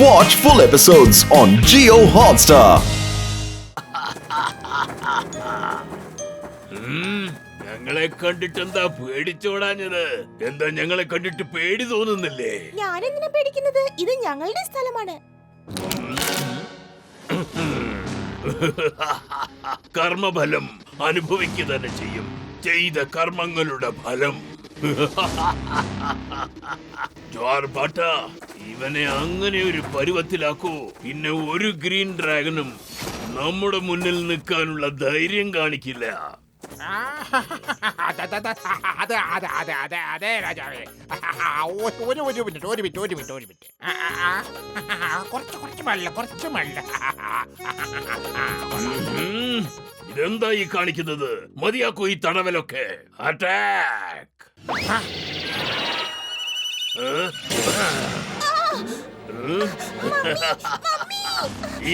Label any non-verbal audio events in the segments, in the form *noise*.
Watch full episodes on Geo Hotstar. ഞങ്ങളെ കണ്ടിട്ട് എന്താ പേടിച്ചോടാഞ്ഞത്? എന്താ ഞങ്ങളെ കണ്ടിട്ട് പേടി തോന്നുന്നില്ലേ? ഞാനെന്തിനാ പേടിക്കുന്നത്? ഇത് ഞങ്ങളുടെ സ്ഥലമാണ്. കർമ്മഫലം അനുഭവിക്കുക തന്നെ ചെയ്യും. ചെയ്ത കർമ്മങ്ങളുടെ ഫലം. *laughs* ജോർബാട്ട ഇവനെ അങ്ങനെ ഒരു പരുവത്തിലാക്കൂ. പിന്നെ ഒരു ഗ്രീൻ ഡ്രാഗനും നമ്മുടെ മുന്നിൽ നിൽക്കാനുള്ള ധൈര്യം കാണിക്കില്ല. *laughs* അതെ അതെ അതെ അതെ അതെ അതെ അതെ രാജാവേ. ഒരു ഒരു ഒരു മിനിറ്റ് ഒരു മിനിറ്റ് ഒരു മിനിറ്റ് ഒരു മിനിറ്റ്. ആ, ആ, ആ. കുറച്ച് കുറച്ച് മല്ല കുറച്ച് മല്ല. ഇതെന്താ ഈ കാണിക്കുന്നത്? മതിയാക്കൂ ഈ തടവലൊക്കെ. അറ്റാക്ക്!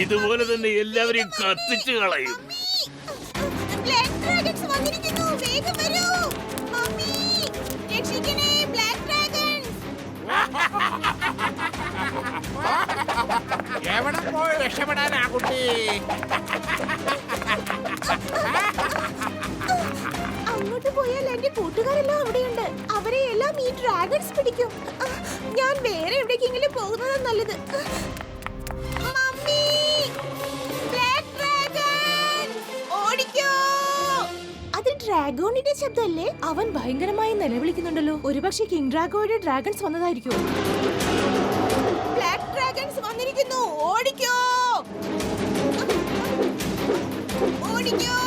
ഇതുപോലെ തന്നെ എല്ലാവരെയും കത്തിച്ചു കളയും. ബ്ലാക്ക് ഡ്രാഗൺസ് വന്നിരിക്കുന്നു വേഗം വരൂ. മമ്മി രക്ഷിക്കണേ ബ്ലാക്ക് ഡ്രാഗൺസ്. എവിടെ പോയി രക്ഷപ്പെടാനാ കുട്ടി? *laughs* എന്റെ കൂട്ടുകാരെല്ലാം അവിടെയുണ്ട്. അവരെ എല്ലാം ഈ ഡ്രാഗൺസ് പിടിക്കും. ഞാൻ വേറെ എവിടേക്കെങ്കിലും പോകുന്നത് നല്ലത്. ഡ്രാഗോണിന്റെ ശബ്ദമല്ലേ? അവൻ ഭയങ്കരമായി നിലവിളിക്കുന്നുണ്ടല്ലോ. ഒരുപക്ഷെ കിങ് ഡ്രാഗോയുടെ ഡ്രാഗൺസ് വന്നതായിരിക്കും. ബ്ലാക്ക് ഡ്രാഗൺസ് വന്നിരിക്കുന്നു. ഓടിക്കോ! ഓടിക്കോ!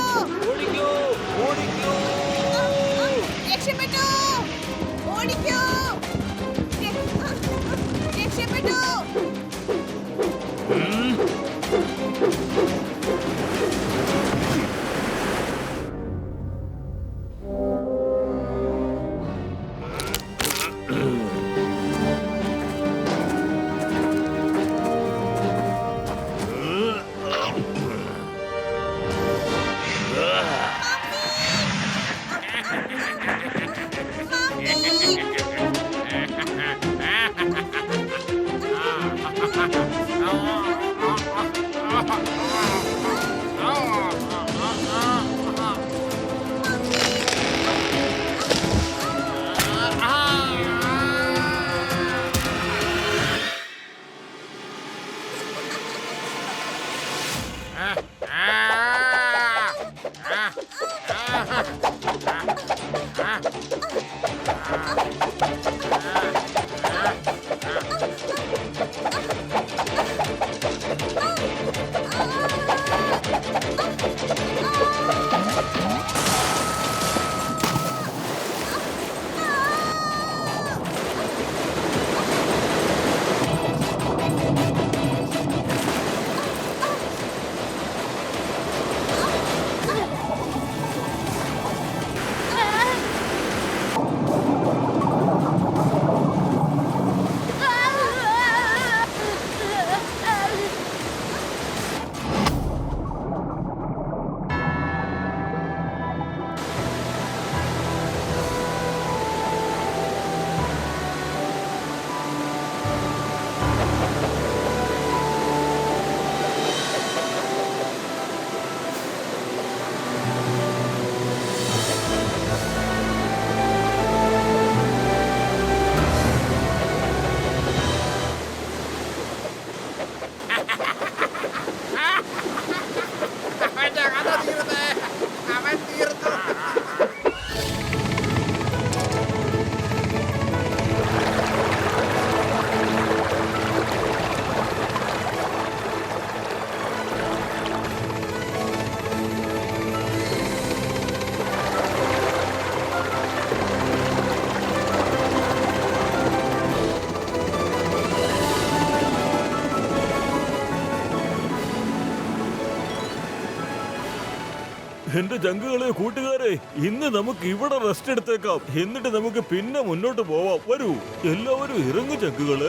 എന്റെ ചങ്കുകളെ കൂട്ടുകാരെ ഇന്ന് നമുക്ക് ഇവിടെ റെസ്റ്റ് എടുത്തേക്കാം. എന്നിട്ട് നമുക്ക് പിന്നെ മുന്നോട്ട് പോവാം. വരൂ. എല്ലാവരും ഇറങ്ങു ചങ്കുകൾ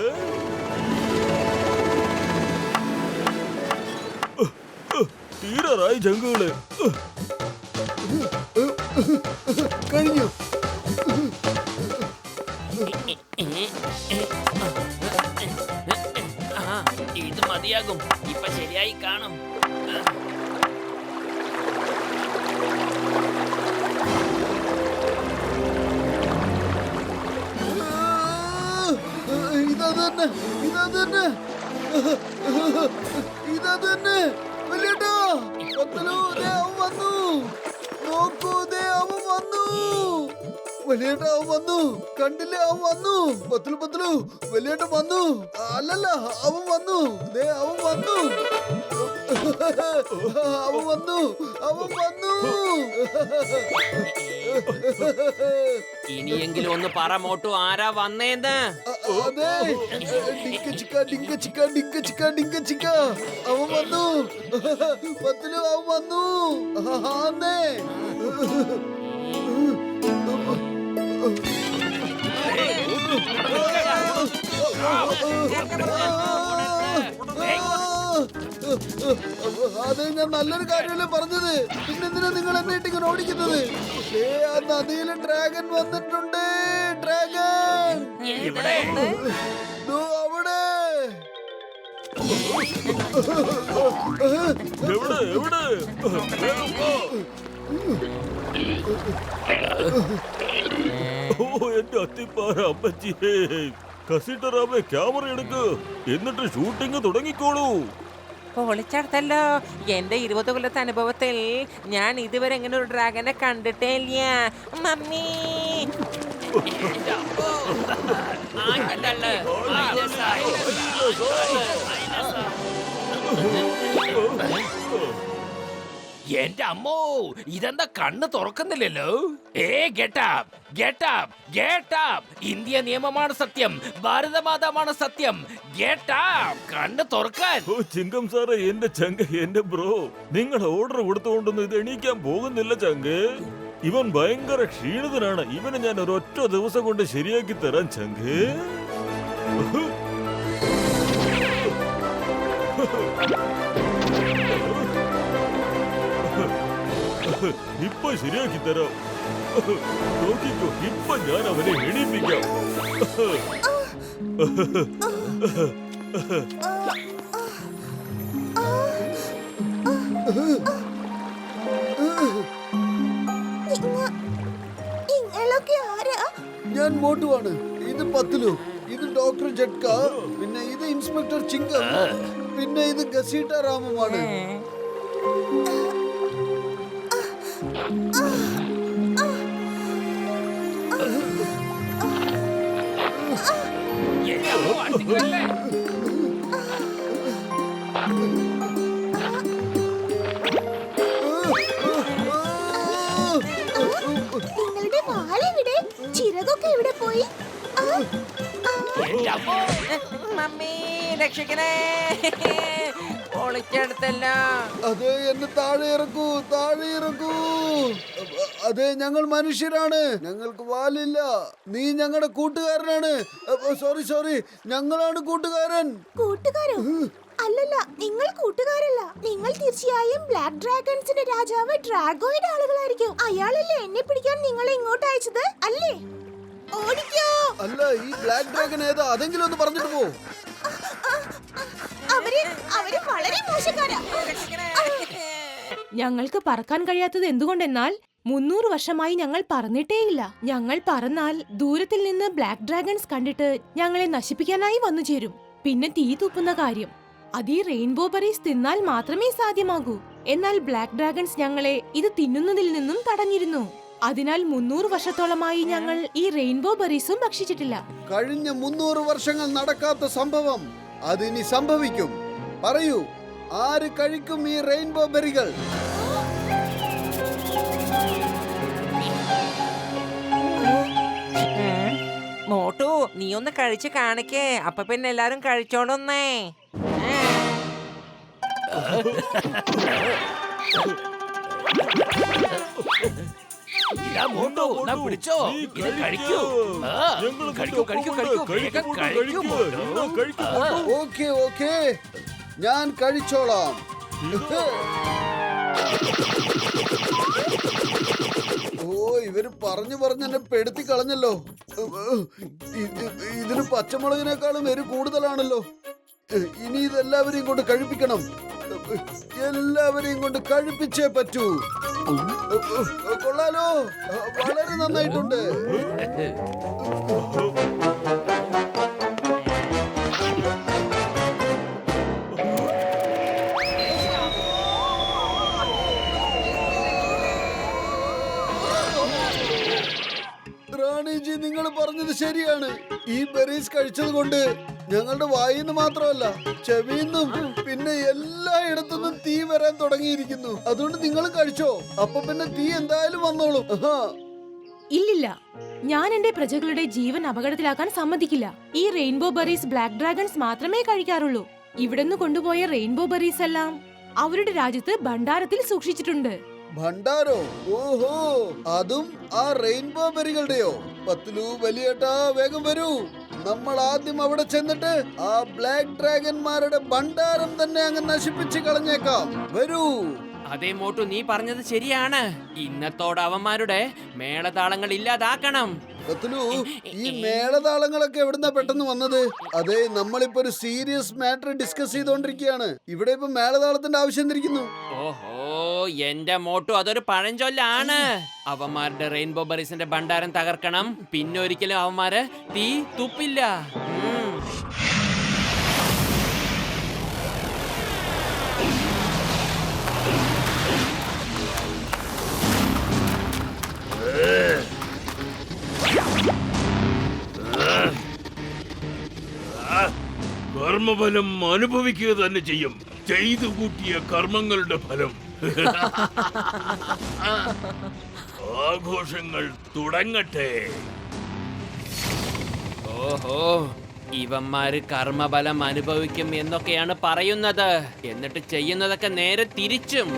തീരറായി ചങ്കുകളെ കഴിഞ്ഞു. ഇത് മതിയാകും. ഇപ്പൊ ശരിയായി കാണും. ഇതാ ഇതന്നെ ഇതന്നെ തന്നെ ഇതാ തന്നെ വലിയേട്ടാ പത്തലു ദേ അവൻ വന്നു. നോക്കൂ ദേ അവൻ വന്നു. വലിയേട്ട അവൻ വന്നു. കണ്ടില്ലേ അവൻ വന്നു. പത്തലു പത്തലു. വലിയേട്ട വന്നു. അല്ലല്ല അവൻ വന്നു. ദേ അവൻ വന്നു. അവൻ വന്നു. അവൻ വന്നു. ഇനിയെങ്കിലും ഒന്ന് പറ മോട്ടു ആരാ വന്നേന്ന്? അതെ. ഡിങ്ക ചിക്ക ഡിങ്ക ചിക്ക ഡിങ്ക ചിക്ക ഡിങ്ക ചിക്ക. അവൻ വന്നു. പത്തിലു അവൻ വന്നു. ആന്നേ അതെ ഞാൻ നല്ലൊരു കാര്യമല്ലേ പറഞ്ഞത്? പിന്നെന്തിനാ നിങ്ങൾ എന്നെ ഇട്ട് ഇങ്ങനെ ഓടിക്കുന്നത്? ഏ ആ നദിയിൽ ഡ്രാഗൺ വന്നിട്ടുണ്ട്. ഡ്രാഗൻ ഇവിടെ അവിടെ! എവിടെ? എവിടെ. ഓ എന്റെ അത്തിപ്പാറ അമ്മച്ചിയേ കസിട്ടറാമെ ക്യാമറ എടുക്ക്. എന്നിട്ട് ഷൂട്ടിംഗ് തുടങ്ങിക്കോളൂ. പൊളിച്ചടുത്തല്ലോ എന്റെ ഇരുപത് കൊല്ലത്തെ അനുഭവത്തിൽ ഞാൻ ഇതുവരെ ഇങ്ങനെ ഒരു ഡ്രാഗനെ കണ്ടിട്ടേ ഇല്ല മമ്മി *laughs* ആഞ്ഞിട്ടള്ള്. എന്റെ അമ്മോ ഇതെന്താ കണ്ണ് തുറക്കുന്നില്ലല്ലോ? ഏ ഗെറ്റാപ്പ് ഗെറ്റാപ്പ് ഗെറ്റാപ്പ് ഇന്ത്യ നിയമമാണ് സത്യം ഭാരതമാതാവാണ് സത്യം. ഗെറ്റാപ്പ് കണ്ണ് തുറക്കാൻ. ഓ ചിങ്കം സാറേ എന്റെ ചങ്ക എന്റെ ബ്രോ. നിങ്ങൾ ഓർഡർ കൊടുത്തുകൊണ്ടൊന്നും ഇത് എണീക്കാൻ പോകുന്നില്ല ചങ്ക്. ഇവൻ ഭയങ്കര ക്ഷീണിതനാണ്. ഇവനെ ഞാൻ ഒരൊറ്റ ദിവസം കൊണ്ട് ശരിയാക്കി തരാൻ ചങ്ക്. *laughs* *laughs* ഇപ്പൊ ശരിയാക്കി തരാം. നോക്കിക്കോ ഇപ്പൊ ഞാൻ അവനെ എണീപ്പിക്കാം. നിങ്ങ- നിങ്ങളൊക്കെ ആരാ ഞാൻ മോട്ടുവാണ്. ഇത് പത്തിലു. ഇത് ഡോക്ടർ ജഡ്ക പിന്നെ ഇത് ഇൻസ്പെക്ടർ ചിങ്ക. പിന്നെ ഇത് ഗസീട്ട രാമമാണ്? നിങ്ങളുടെ വാളെവിടെ? ചിറകൊക്കെ എവിടെ പോയി? ആ, മമ്മി രക്ഷിക്കണേ. പൊളിച്ചടുത്തല്ലോ. അതെ എന്നെ താഴെ ഇറക്കൂ താഴെ ഇറക്കൂ. അതെ ഞങ്ങൾ മനുഷ്യരാണ്. ഞങ്ങൾക്ക് വാലില്ല. നീ ഞങ്ങളുടെ കൂട്ടുകാരനാണ്. സോറി സോറി ഞങ്ങളാണ് കൂട്ടുകാരൻ. കൂട്ടുകാരോ? അല്ലല്ല നിങ്ങൾ കൂട്ടുകാരല്ല. നിങ്ങൾ തീർച്ചയായും ബ്ലാക്ക് ഡ്രാഗൺസിന്റെ രാജാവ് ഡ്രാഗോയുടെ ആളുകളായിരിക്കും. അയാളല്ലേ എന്നെ പിടിക്കാൻ നിങ്ങളെ ഇങ്ങോട്ട് അയച്ചത്? അല്ലേ? ഓടിക്കോ. അല്ല ഈ ബ്ലാക്ക് ഡ്രാഗൺ ഏതാ? അതെങ്കിലും ഒന്ന് പറഞ്ഞിട്ട് പോ. അവർ അവർ വളരെ മോശക്കാരാ. ഞങ്ങൾക്ക് പറക്കാൻ കഴിയാത്തത് എന്തുകൊണ്ടെന്നാൽ മുന്നൂറ് വർഷമായി ഞങ്ങൾ പറന്നിട്ടേയില്ല. ഞങ്ങൾ പറന്നാൽ ദൂരത്തിൽ നിന്ന് ബ്ലാക്ക് ഡ്രാഗൺസ് കണ്ടിട്ട് ഞങ്ങളെ നശിപ്പിക്കാനായി വന്നു ചേരും. പിന്നെ തീ തൂപ്പുന്ന കാര്യം. അത് ഈ റെയിൻബോ ബറീസ് തിന്നാൽ മാത്രമേ സാധ്യമാകൂ. എന്നാൽ ബ്ലാക്ക് ഡ്രാഗൺസ് ഞങ്ങളെ ഇത് തിന്നുന്നതിൽ നിന്നും തടഞ്ഞിരുന്നു. അതിനാൽ മുന്നൂറ് വർഷത്തോളമായി ഞങ്ങൾ ഈ റെയിൻബോ ബറീസും ഭക്ഷിച്ചിട്ടില്ല. കഴിഞ്ഞ മുന്നൂറ് വർഷങ്ങൾ നടക്കാത്ത സംഭവം അതിനി സംഭവിക്കും. പറയൂ ആര് കഴിക്കും ഈ റെയിൻബോ ബെറികൾ? മോട്ടു നീ ഒന്ന് കഴിച്ച് കാണിക്കേ. അപ്പൊ പിന്നെ എല്ലാരും കഴിച്ചോളൊന്നേ. ഇതാ മോട്ടു എന്നാ പിടിച്ചോ? ഇത് കഴിക്കൂ. ആ, ഞങ്ങൾ കഴിക്കൂ കഴിക്കൂ കഴിക്കൂ. വേഗം കഴിക്കൂ മോട്ടു. കഴിക്കൂ. ആ. Okay okay. ഞാൻ കഴിച്ചോളാം. ഓ ഇവർ പറഞ്ഞു പറഞ്ഞു എന്നെ പെടുത്തി കളഞ്ഞല്ലോ. ഇത് ഇതിന് പച്ചമുളകിനേക്കാളും എരി കൂടുതലാണല്ലോ. ഇനി ഇതെല്ലാവരെയും കൊണ്ട് കഴിപ്പിക്കണം. എല്ലാവരെയും കൊണ്ട് കഴിപ്പിച്ചേ പറ്റൂ. കൊള്ളാലോ. വളരെ നന്നായിട്ടുണ്ട്. റാണിജി നിങ്ങൾ പറഞ്ഞത് ശരിയാണ്. ഈ ബെറീസ് കഴിച്ചത് കൊണ്ട് ഞങ്ങളുടെ വായിന്ന് മാത്രമല്ല ചെവിന്നും പിന്നെ എല്ലായിടത്തുനിന്നും തീ വരാൻ തുടങ്ങിയിരിക്കുന്നു. അതുകൊണ്ട് നിങ്ങൾ കഴിച്ചോ? അപ്പൊ പിന്നെ തീ എന്തായാലും വന്നോളും. ഇല്ലില്ല. ഞാൻ എന്റെ പ്രജകളുടെ ജീവൻ അപകടത്തിലാക്കാൻ സമ്മതിക്കില്ല. ഈ റെയിൻബോ ബെറീസ് ബ്ലാക്ക് ഡ്രാഗൺസ് മാത്രമേ കഴിക്കാറുള്ളൂ. ഇവിടുന്ന് കൊണ്ടുപോയ റെയിൻബോ ബെറീസ് എല്ലാം അവരുടെ രാജ്യത്ത് ഭണ്ഡാരത്തിൽ സൂക്ഷിച്ചിട്ടുണ്ട്. ഭണ്ഡാരോ? ഓഹോ. അതും ആ റെയിൻബോ ബെറികളുടെയോ? പത്തിലു വലിയേട്ടാ വേഗം വരൂ. നമ്മൾ ആദ്യം അവിടെ ചെന്നിട്ട് ആ ബ്ലാക്ക് ഡ്രാഗന്മാരുടെ ഭണ്ഡാരം തന്നെ അങ്ങ് നശിപ്പിച്ച് കളഞ്ഞേക്കാം. വരൂ. അതേ മോട്ടു നീ പറഞ്ഞത് ശരിയാണ്. ഇന്നത്തോടെ അവന്മാരുടെ മേളതാളങ്ങൾ ഇല്ലാതാക്കണം. ഈ മേളതാളങ്ങളൊക്കെ എവിടുന്നാ പെട്ടെന്ന് വന്നത്? അതെ നമ്മളിപ്പോ ഒരു സീരിയസ് മാറ്റർ ഡിസ്കസ് ചെയ്തോണ്ടിരിക്കുകയാണ്. ഇവിടെ ഇപ്പൊ മേളതാളത്തിന്റെ ആവശ്യം തിരിക്കുന്നു ഓഹോ എന്റെ മോട്ടു അതൊരു പഴഞ്ചൊല്ലാണ്. അവന്മാരുടെ റെയിൻബോ ബറീസിന്റെ ഭണ്ഡാരം തകർക്കണം. പിന്നെ ഒരിക്കലും അവന്മാര് തീ തുപ്പില്ല. കർമ്മഫലം അനുഭവിക്കുക തന്നെ ചെയ്യും. ചെയ്തു കൂട്ടിയ കർമ്മങ്ങളുടെ ഫലം. ആഘോഷങ്ങൾ തുടങ്ങട്ടെ. ഓഹോ ഇവന്മാര് കർമ്മബലം അനുഭവിക്കും എന്നൊക്കെയാണ് പറയുന്നത്. എന്നിട്ട് ചെയ്യുന്നതൊക്കെ നേരെ തിരിച്ചും.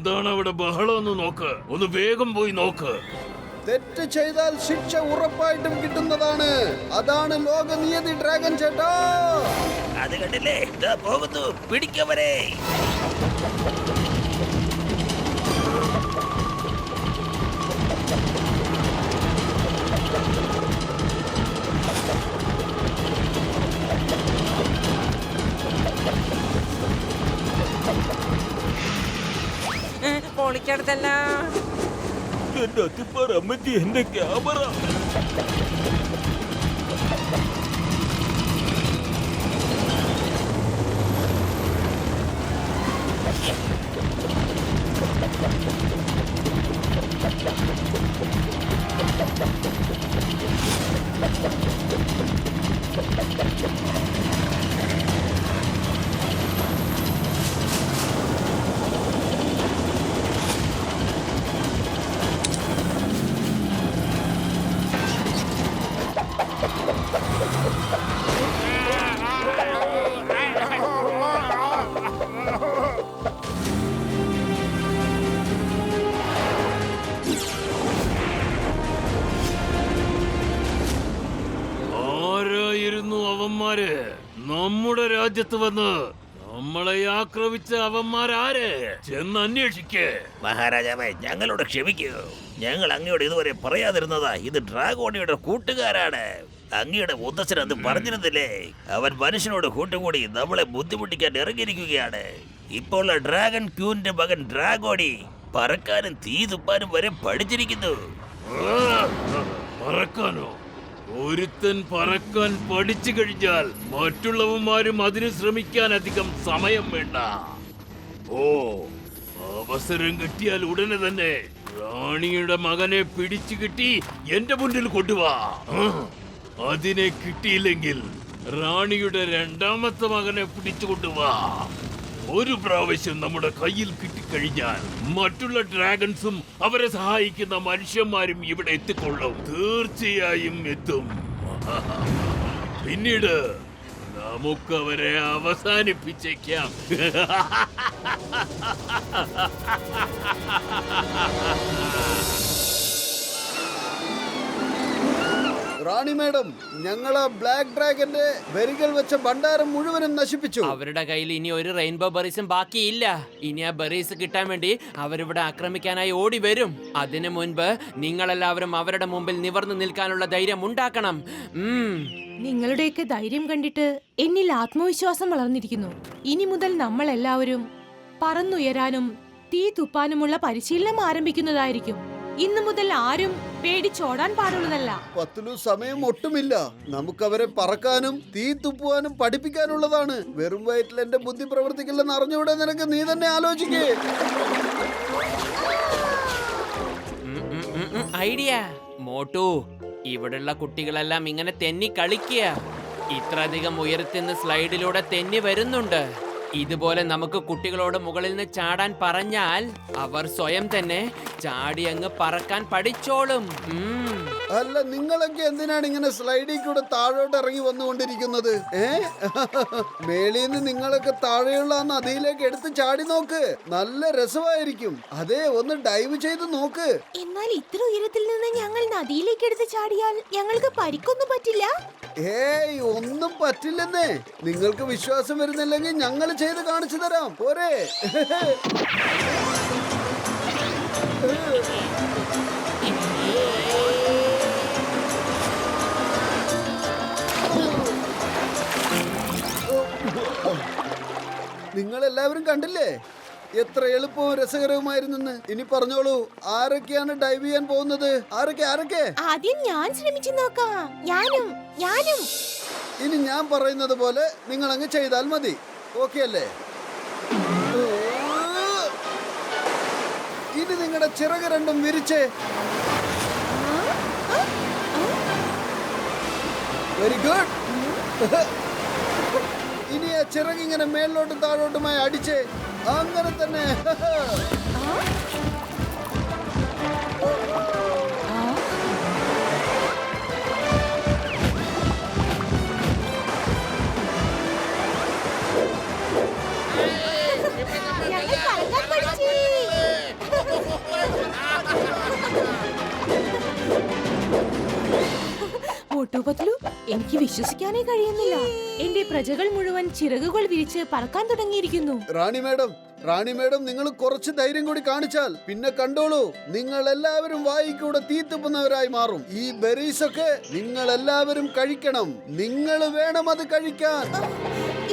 എന്താണ് അവിടെ ബഹളം ഒന്ന് നോക്ക്. ഒന്ന് വേഗം പോയി നോക്ക്. തെറ്റ് ചെയ്താൽ ശിക്ഷ ഉറപ്പായിട്ടും കിട്ടുന്നതാണ്. അതാണ് ലോക നിയതി ഡ്രാഗൻ ചേട്ടാ. അത് കണ്ടില്ലേ? പോകുന്നു. പിടിക്കവരെ. ഏ, പൊളിച്ചെടുത്തല്ലോ എന്റെ അത്തിപ്പാറ അമ്മച്ചി എന്റെ ക്യാമറ. ആരായിരുന്നു നമ്മുടെ രാജ്യത്ത് വന്ന് നമ്മളെ ആക്രമിച്ച അവന്മാരാര് ചെന്ന് അന്വേഷിക്കേ. മഹാരാജാവേ ഞങ്ങളോട് ക്ഷമിക്കൂ. ഞങ്ങൾ അങ്ങയോട് ഇതുവരെ പറയാതിരുന്നതാ ഇത് ഡ്രാഗോണിയുടെ കൂട്ടുകാരാണ്. അങ്ങയുടെ മുത്തച്ഛൻ അത് പറഞ്ഞിരുന്നില്ലേ? അവൻ മനുഷ്യനോട് കൂട്ടുകൂടി നമ്മളെ ബുദ്ധിമുട്ടിക്കാൻ ഇറങ്ങിയിരിക്കുകയാണ്. ഇപ്പോൾ ഡ്രാഗൺ ക്യൂന്റെ മകൻ ഡ്രാഗോണി പറക്കാനും തീ തുപ്പാനും വരെ പഠിച്ചിരിക്കുന്നു. പറക്കാനോ? ഒരുത്തൻ പറക്കാൻ പഠിച്ചു കഴിഞ്ഞാൽ മറ്റുള്ളവന്മാരും അതിന് ശ്രമിക്കാൻ അധികം സമയം വേണ്ട. ഓ അവസരം കിട്ടിയാൽ ഉടനെ തന്നെ റാണിയുടെ മകനെ പിടിച്ചു കിട്ടി എന്റെ മുന്നിൽ കൊണ്ടുവാ. അതിനെ കിട്ടിയില്ലെങ്കിൽ റാണിയുടെ രണ്ടാമത്തെ മകനെ പിടിച്ചുകൊണ്ടുവാ ഒരു പ്രാവശ്യം നമ്മുടെ കയ്യിൽ കിട്ടിക്കഴിഞ്ഞാൽ മറ്റുള്ള ഡ്രാഗൺസും അവരെ സഹായിക്കുന്ന മനുഷ്യന്മാരും ഇവിടെ എത്തിക്കൊള്ളും. തീർച്ചയായും എത്തും. *laughs* പിന്നീട് നമുക്കവരെ അവസാനിപ്പിച്ചേക്കാം. *laughs* റാണി മാഡം ഞങ്ങൾ ആ ബ്ലാക്ക് ഡ്രാഗന്റെ വരികൾ വെച്ച ഭണ്ഡാരം മുഴുവനും നശിപ്പിച്ചു. അവരുടെ കയ്യിൽ ഇനി ഒരു റെയിൻബോ ബെറീസും ബാക്കിയില്ല. ഇനി ആ ബെറീസ് കിട്ടാൻ വേണ്ടി അവരിവിടെ ആക്രമിക്കാനായി ഓടി വരും. അതിനു മുൻപ് നിങ്ങളെല്ലാവരും അവരുടെ മുമ്പിൽ നിവർന്നു നിൽക്കാനുള്ള ധൈര്യം ഉണ്ടാക്കണം. നിങ്ങളുടെയൊക്കെ ധൈര്യം കണ്ടിട്ട് എന്നിൽ ആത്മവിശ്വാസം വളർന്നിരിക്കുന്നു. ഇനി മുതൽ നമ്മൾ എല്ലാവരും പറന്നുയരാനും തീ തുപ്പാനുമുള്ള പരിശീലനം ആരംഭിക്കുന്നതായിരിക്കും. ഇന്നു മുതൽ ആരും പേടിച്ചോടാൻ പാടുള്ളതല്ല. പത്തിലു സമയം ഒട്ടുമില്ല. നമുക്കവരെ പറക്കാനും തീ തുപ്പുവാനും പഠിപ്പിക്കാനുള്ളതാണ്. വെറും വയറ്റിൽ എന്റെ ബുദ്ധി പ്രവർത്തിക്കില്ലെന്ന് അറിഞ്ഞൂടെ നിനക്ക്? നീ തന്നെ ആലോചിക്കേ. ഐഡിയ. മോട്ടു ഇവിടെയുള്ള കുട്ടികളെല്ലാം ഇങ്ങനെ തെന്നി കളിക്കുക. ഇത്രയധികം ഉയരത്തിൽ നിന്ന് സ്ലൈഡിലൂടെ തെന്നി വരുന്നുണ്ട്. ഇതുപോലെ നമുക്ക് കുട്ടികളോട് മുകളിൽ നിന്ന് ചാടാൻ പറഞ്ഞാൽ അവർ സ്വയം തന്നെ ചാടി അങ്ങ് പറക്കാൻ പഠിച്ചോളും. അല്ല നിങ്ങളൊക്കെ എന്തിനാണ് ഇങ്ങനെ സ്ലൈഡിൽ കൂടെ താഴോട്ട് ഇറങ്ങി വന്നുകൊണ്ടിരിക്കുന്നത്? ഏ? *laughs* മേളിൽ നിന്ന് നിങ്ങളൊക്കെ താഴെയുള്ള ആ നദിയിലേക്ക് എടുത്ത് ചാടി നോക്ക്. നല്ല രസമായിരിക്കും. അതെ ഒന്ന് ഡൈവ് ചെയ്ത് നോക്ക്. എന്നാൽ ഇത്ര ഉയരത്തിൽ നിന്ന് ഞങ്ങൾ നദിയിലേക്ക് എടുത്ത് ചാടിയാൽ ഞങ്ങൾക്ക് പരിക്കൊന്നും പറ്റില്ല? ഏയ് ഒന്നും പറ്റില്ലെന്നേ. നിങ്ങൾക്ക് വിശ്വാസം വരുന്നില്ലെങ്കിൽ ഞങ്ങൾ ചെയ്ത് കാണിച്ചു തരാം. പോരെ. *laughs* നിങ്ങൾ എല്ലാവരും കണ്ടില്ലേ? എത്ര എളുപ്പവും രസകരവുമായിരുന്നെന്ന്. ഇനി പറഞ്ഞോളൂ ആരൊക്കെയാണ് ഡൈവ് ചെയ്യാൻ പോകുന്നത്? ആരൊക്കെ ആരൊക്കെ? ആദ്യം ഞാൻ ശ്രമിച്ചു നോക്കാം. ഞാനും ഞാനും. ഇനി ഞാൻ പറയുന്നത് പോലെ നിങ്ങൾ അങ്ങ് ചെയ്താൽ മതി. ഓക്കെ അല്ലേ? ഇനി നിങ്ങളുടെ ചിറക് രണ്ടും വിരിച്ചേ. വെരി ഗുഡ് ഇനി ആ ചിറങ്ങിങ്ങനെ മേലോട്ടും താഴോട്ടുമായി അടിച്ച് അങ്ങനെ തന്നെ. വിശ്വസിക്കാനേ കഴിയുന്നില്ല. എന്റെ പ്രജകൾ മുഴുവൻ ചിറകുകൾ വിരിച്ച് പറക്കാൻ തുടങ്ങിയിരിക്കുന്നു. റാണി മാഡം റാണി മാഡം നിങ്ങൾ കുറച്ച് ധൈര്യം കൂടി കാണിച്ചാൽ പിന്നെ കണ്ടോളൂ നിങ്ങൾ എല്ലാവരും വായിക്കൂടെ തീത്തുപ്പുന്നവരായി മാറും. ഈ ബെറീസ് ഒക്കെ നിങ്ങൾ എല്ലാവരും കഴിക്കണം. നിങ്ങൾ വേണം അത് കഴിക്കാൻ.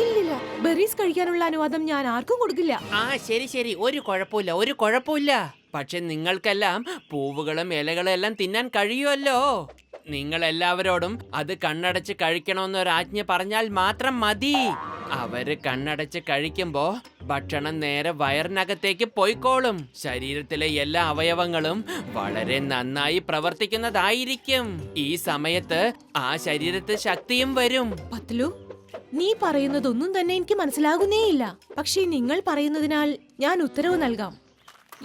ഇല്ലില്ല ബെറീസ് കഴിക്കാനുള്ള അനുവാദം ഞാൻ ആർക്കും കൊടുക്കില്ല. ആ ശരി ശരി. ഒരു കുഴപ്പമില്ല ഒരു കുഴപ്പമില്ല. പക്ഷെ നിങ്ങൾക്കെല്ലാം പൂവുകളും ഇലകളും എല്ലാം തിന്നാൻ കഴിയുമല്ലോ. നിങ്ങൾ എല്ലാവരോടും അത് കണ്ണടച്ച് കഴിക്കണമെന്ന് ഒരു ആജ്ഞ പറഞ്ഞാൽ മാത്രം മതി. അവർ കണ്ണടച്ച് കഴിക്കുമ്പോ ഭക്ഷണം നേരെ വയറിനകത്തേക്ക് പോയിക്കോളും. ശരീരത്തിലെ എല്ലാ അവയവങ്ങളും വളരെ നന്നായി പ്രവർത്തിക്കുന്നതായിരിക്കും. ഈ സമയത്ത് ആ ശരീരത്തിൽ ശക്തിയും വരും. പത്ലു നീ പറയുന്നതൊന്നും തന്നെ എനിക്ക് മനസ്സിലാകുന്നേയില്ല. പക്ഷേ നിങ്ങൾ പറയുന്നതിനാൽ ഞാൻ ഉത്തരവ് നൽകാം.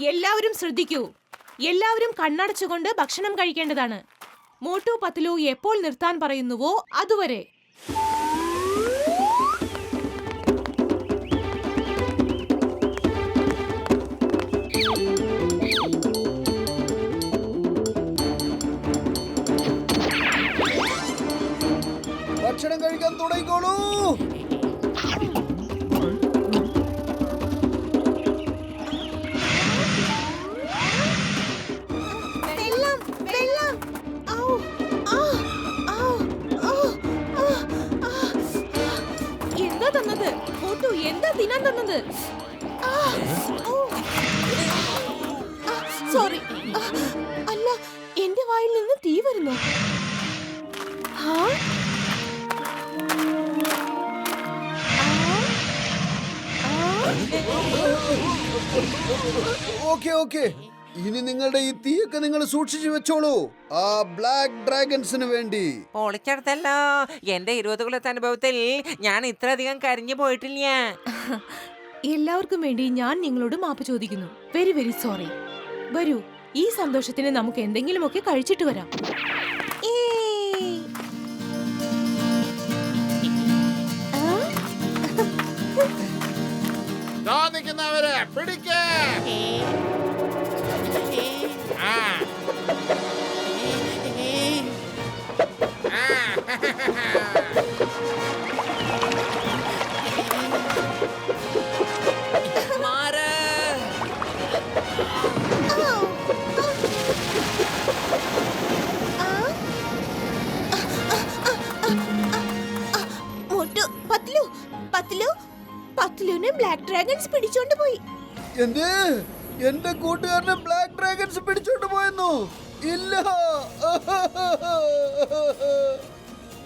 എല്ലാവരും ശ്രദ്ധിക്കൂ. എല്ലാവരും കണ്ണടച്ചുകൊണ്ട് ഭക്ഷണം കഴിക്കേണ്ടതാണ്. മോട്ടു പത്തിലു എപ്പോൾ നിർത്താൻ പറയുന്നുവോ അതുവരെ ഓക്കെ ഓക്കെ. ഇനി നിങ്ങളുടെ ഈ തീയൊക്കെ നിങ്ങൾ സൂക്ഷിച്ചു വെച്ചോളൂ. ആ ബ്ലാക്ക് ഡ്രാഗൺസിന് വേണ്ടി. പൊളിച്ചെടുത്തല്ലോ. എന്റെ ഇരുപത് കൊല്ലത്തെ അനുഭവത്തിൽ ഞാൻ ഇത്രയധികം കരിഞ്ഞു പോയിട്ടില്ല. എല്ലാവർക്കും വേണ്ടി ഞാൻ നിങ്ങളോട് മാപ്പ് ചോദിക്കുന്നു. Very very sorry. വരൂ ഈ സന്തോഷത്തിന് നമുക്ക് എന്തെങ്കിലുമൊക്കെ കഴിച്ചിട്ട് വരാം. നിൽക്കുന്നവരെ പിടിക്കേ കൂട്ടുകാരനെ ബ്ലാക്ക് ഡ്രാഗൺസ് പിടിച്ചോണ്ട് പോയെന്നു. ഇല്ല.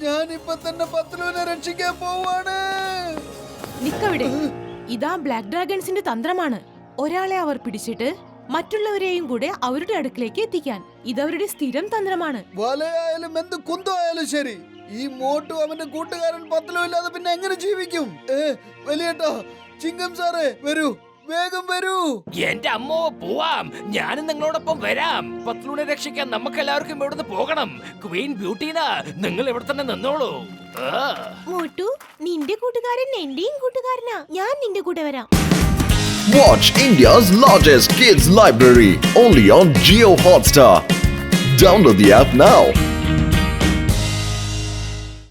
ഞാൻ ഇപ്പൊ തന്നെ പത്ലുവിനെ രക്ഷിക്കാൻ പോവാണ്. നിക്കവിടെ ഇതാ ബ്ലാക്ക് ഡ്രാഗൺസിന്റെ തന്ത്രമാണ്. ഒരാളെ അവർ പിടിച്ചിട്ട് മറ്റുള്ളവരെയും കൂടെ അവരുടെ അടുക്കിലേക്ക് എത്തിക്കാൻ. ഇതവരുടെ സ്ഥിരം തന്ത്രമാണ്. വലയായാലും എന്ത് കുന്തമായാലും ശരി. ഈ മോട്ടു അവന്റെ കൂട്ടുകാരൻ പത്തലും ഇല്ലാതെ പിന്നെ എങ്ങനെ ജീവിക്കും? ഏ വലിയേട്ടാ ചിങ്കം സാറേ വരൂ. വേഗം വരൂ. എന്റെ അമ്മോ പോവാം. ഞാനും നിങ്ങളോടൊപ്പം വരാം. പത്ലൂനെ രക്ഷിക്കാൻ നമുക്ക് എല്ലാവർക്കും ഇവിടുന്ന് പോകണം. ക്വീൻ ബ്യൂട്ടീന. നിങ്ങൾ ഇവിടെ തന്നെ നിന്നോളൂ. ആ. മോട്ടു നിന്റെ കൂട്ടുകാരൻ എന്റെയും കൂട്ടുകാരനാ. ഞാൻ നിന്റെ കൂടെ വരാം. Watch India's largest kids library only on Jio Hotstar. Download the app now.